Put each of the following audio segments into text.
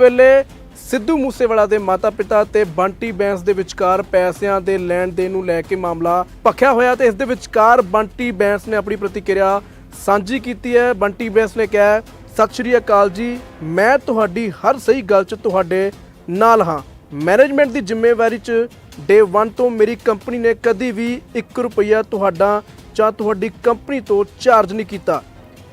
ਵੇਲੇ ਸਿੱਧੂ ਮੂਸੇਵਾਲਾ ਦੇ ਮਾਤਾ-ਪਿਤਾ ਤੇ ਬੰਟੀ ਬੈਂਸ ਦੇ ਵਿਚਕਾਰ ਪੈਸਿਆਂ ਦੇ ਲੈਣ ਦੇਣ ਨੂੰ ਲੈ ਕੇ ਮਾਮਲਾ ਭਖਿਆ ਹੋਇਆ ਤੇ ਇਸ ਦੇ ਵਿਚਕਾਰ ਬੰਟੀ ਬੈਂਸ ਨੇ ਆਪਣੀ ਪ੍ਰਤੀਕਿਰਿਆ ਸਾਂਝੀ ਕੀਤੀ ਹੈ। ਬੰਟੀ ਬੈਂਸ ਨੇ ਕਿਹਾ, ਸਤਿ ਸ਼੍ਰੀ ਅਕਾਲ ਜੀ, ਮੈਂ ਤੁਹਾਡੀ ਹਰ ਸਹੀ ਗੱਲ 'ਚ ਤੁਹਾਡੇ ਨਾਲ ਹਾਂ। ਮੈਨੇਜਮੈਂਟ ਦੀ ਜ਼ਿੰਮੇਵਾਰੀ 'ਚ ਡੇ 1 ਤੋਂ ਮੇਰੀ ਕੰਪਨੀ ਨੇ ਕਦੀ ਵੀ 1 ਰੁਪਈਆ ਤੁਹਾਡਾ ਜਾਂ ਤੁਹਾਡੀ ਕੰਪਨੀ ਤੋਂ ਚਾਰਜ ਨਹੀਂ ਕੀਤਾ।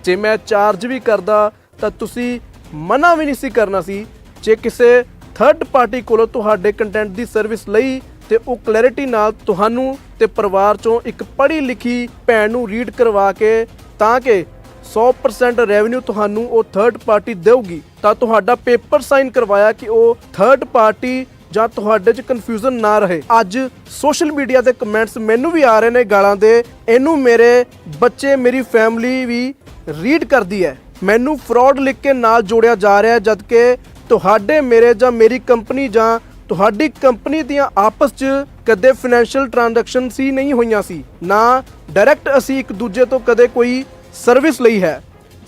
ਜੇ ਮੈਂ ਚਾਰਜ ਵੀ ਕਰਦਾ ਤਾਂ ਤੁਸੀਂ ਮਨਾ ਵੀ ਨਹੀਂ ਸੀ ਕਰਨਾ ਸੀ ਜੇ ਕਿਸੇ ਥਰਡ ਪਾਰਟੀ ਕੋਲੋਂ ਤੁਹਾਡੇ ਕੰਟੈਂਟ ਦੀ ਸਰਵਿਸ ਲਈ ਤੇ ਉਹ ਕਲੈਰਿਟੀ ਨਾਲ ਤੁਹਾਨੂੰ ਤੇ ਪਰਿਵਾਰ ਚੋਂ ਇੱਕ ਪੜ੍ਹੀ ਲਿਖੀ ਭੈਣ ਨੂੰ ਰੀਡ ਕਰਵਾ ਕੇ, ਤਾਂ ਕਿ 100% ਰੈਵਨਿਊ ਤੁਹਾਨੂੰ ਉਹ ਥਰਡ ਪਾਰਟੀ ਦੇਊਗੀ, ਤਾਂ ਤੁਹਾਡਾ ਪੇਪਰ ਸਾਈਨ ਕਰਵਾਇਆ ਕਿ ਉਹ ਥਰਡ ਪਾਰਟੀ ਜਾਂ ਤੁਹਾਡੇ 'ਚ ਕਨਫਿਊਜ਼ਨ ਨਾ ਰਹੇ। ਅੱਜ ਸੋਸ਼ਲ ਮੀਡੀਆ ਤੇ ਕਮੈਂਟਸ ਮੈਨੂੰ ਵੀ ਆ ਰਹੇ ਨੇ ਗਾਲਾਂ ਦੇ, ਇਹਨੂੰ ਮੇਰੇ ਬੱਚੇ, ਮੇਰੀ ਫੈਮਿਲੀ ਵੀ ਰੀਡ ਕਰਦੀ ਹੈ। ਮੈਨੂੰ ਫਰਾਡ ਲਿਖ ਕੇ ਨਾਲ ਜੋੜਿਆ ਜਾ ਰਿਹਾ ਹੈ ਜਦਕਿ ਤੁਹਾਡੇ ਮੇਰੇ ਜਾਂ ਮੇਰੀ ਕੰਪਨੀ ਜਾਂ ਤੁਹਾਡੀ ਕੰਪਨੀ ਦੀਆਂ ਆਪਸ 'ਚ ਕਦੇ ਫਾਈਨੈਂਸ਼ੀਅਲ ਟ੍ਰਾਂਜੈਕਸ਼ਨ ਸੀ, ਨਹੀਂ ਹੋਈਆਂ ਸੀ। ਨਾ ਡਾਇਰੈਕਟ ਅਸੀਂ ਇੱਕ ਦੂਜੇ ਤੋਂ ਕਦੇ ਕੋਈ ਸਰਵਿਸ ਲਈ ਹੈ।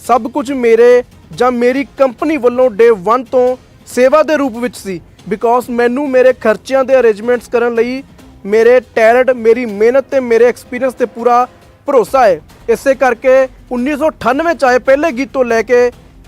ਸਭ ਕੁਝ ਮੇਰੇ ਜਾਂ ਮੇਰੀ ਕੰਪਨੀ ਵੱਲੋਂ ਡੇ 1 ਤੋਂ ਸੇਵਾ ਦੇ ਰੂਪ ਵਿੱਚ ਸੀ ਬਿਕੋਜ਼ ਮੈਨੂੰ ਮੇਰੇ ਖਰਚਿਆਂ ਦੇ ਅਰੇਂਜਮੈਂਟਸ ਕਰਨ ਲਈ ਮੇਰੇ ਟੈਲੈਂਟ ਮੇਰੀ ਮਿਹਨਤ ਤੇ ਮੇਰੇ ਐਕਸਪੀਰੀਅੰਸ ਤੇ ਪੂਰਾ ਭਰੋਸਾ ਹੈ। ਇਸੇ ਕਰਕੇ 1998 ਚ ਆਏ ਪਹਿਲੇ ਗੀਤ ਤੋਂ ਲੈ ਕੇ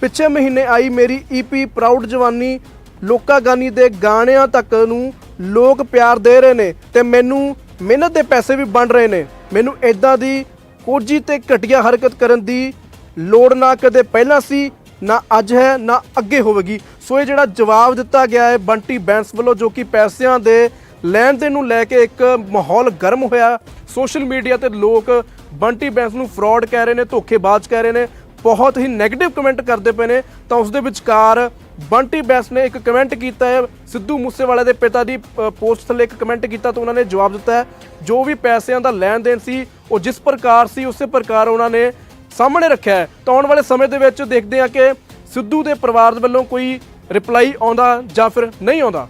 ਪਿਛਲੇ ਮਹੀਨੇ ਆਈ ਮੇਰੀ ਈਪੀ ਪ੍ਰਾਊਡ ਜਵਾਨੀ, ਲੋਕਾ ਗਾਨੀ ਦੇ ਗਾਣਿਆਂ ਤੱਕ ਨੂੰ ਲੋਕ ਪਿਆਰ ਦੇ ਰਹੇ ਨੇ ਤੇ ਮੈਨੂੰ ਮਿਹਨਤ ਦੇ ਪੈਸੇ ਵੀ ਬਣ ਰਹੇ ਨੇ। ਮੈਨੂੰ ਇਦਾਂ ਦੀ ਕੋਝੀ ਤੇ ਘਟੀਆ ਹਰਕਤ ਕਰਨ ਦੀ ਲੋੜ ਨਾ ਕਦੇ ਪਹਿਲਾਂ ਸੀ, ਨਾ ਅੱਜ ਹੈ, ਨਾ ਅੱਗੇ ਹੋਵੇਗੀ। ਸੋ ਇਹ ਜਿਹੜਾ ਜਵਾਬ ਦਿੱਤਾ ਗਿਆ ਹੈ ਬੰਟੀ ਬੈਂਸ ਵੱਲੋਂ ਜੋ ਕਿ ਪੈਸਿਆਂ ਦੇ ਲੈਣ ਦੇਣ ਨੂੰ ਲੈ ਕੇ ਇੱਕ ਮਾਹੌਲ ਗਰਮ ਹੋਇਆ। ਸੋਸ਼ਲ ਮੀਡੀਆ ਤੇ ਲੋਕ ਬੰਟੀ ਬੈਂਸ ਨੂੰ ਫਰਾਡ ਕਹਿ ਰਹੇ ਨੇ, ਧੋਖੇਬਾਜ਼ ਕਹਿ ਰਹੇ ਨੇ, ਬਹੁਤ ਹੀ 네ਗੇਟਿਵ ਕਮੈਂਟ ਕਰਦੇ ਪਏ ਨੇ। ਤਾਂ ਉਸ ਦੇ ਵਿਚਕਾਰ ਬੰਟੀ ਬੈਂਸ ਨੇ ਇੱਕ ਕਮੈਂਟ ਕੀਤਾ ਹੈ। ਸਿੱਧੂ ਮੂਸੇਵਾਲੇ ਦੇ ਪਿਤਾ ਦੀ ਪੋਸਟ ਥੱਲੇ ਇੱਕ ਕਮੈਂਟ ਕੀਤਾ ਤਾਂ ਉਹਨਾਂ ਨੇ ਜਵਾਬ ਦਿੱਤਾ ਹੈ। ਜੋ ਵੀ ਪੈਸਿਆਂ ਦਾ ਲੈਣ ਦੇਣ ਸੀ, ਉਹ ਜਿਸ ਪ੍ਰਕਾਰ ਸੀ, ਉਸੇ ਪ੍ਰਕਾਰ ਉਹਨਾਂ ਨੇ ਸਾਹਮਣੇ ਰੱਖਿਆ ਹੈ। ਤਾਂ ਆਉਣ ਵਾਲੇ ਸਮੇਂ ਦੇ ਵਿੱਚ ਦੇਖਦੇ ਹਾਂ ਕਿ ਸਿੱਧੂ ਦੇ ਪਰਿਵਾਰ ਵੱਲੋਂ ਕੋਈ ਰਿਪਲਾਈ ਆਉਂਦਾ ਜਾਂ ਫਿਰ ਨਹੀਂ ਆਉਂਦਾ।